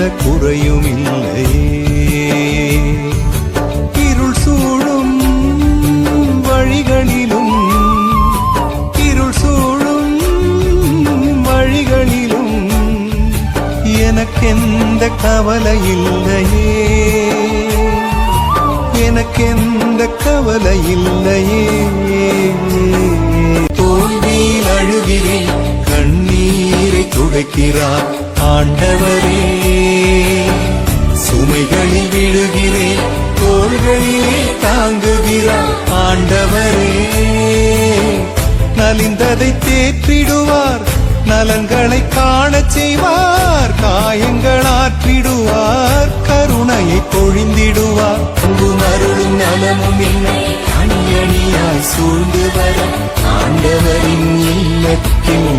எந்த குறையும் இல்லையே இருள் சூழும் வழிகளிலும் இருள் சூழும் வழிகளிலும் எனக்கெந்த கவலை இல்லையே. எனக்கெந்த கவலை இல்லையே. தோல்வியில் அழுகிறேன் கண்ணீரை துடைக்கிறார். ஆண்டவரே சுமைகளில் விழுகிறேன் தோள்களிலே தாங்குகிறார் ஆண்டவரே. நலிந்ததை தேற்றிடுவார் நலன்களை காணச் செய்வார் காயங்கள் ஆற்றிடுவார் கருணையை பொழிந்திடுவார். அருளும் நலமும் என்னை அணியணியாய் சூழ்ந்து வர ஆண்டவரின் இல்லத்தில்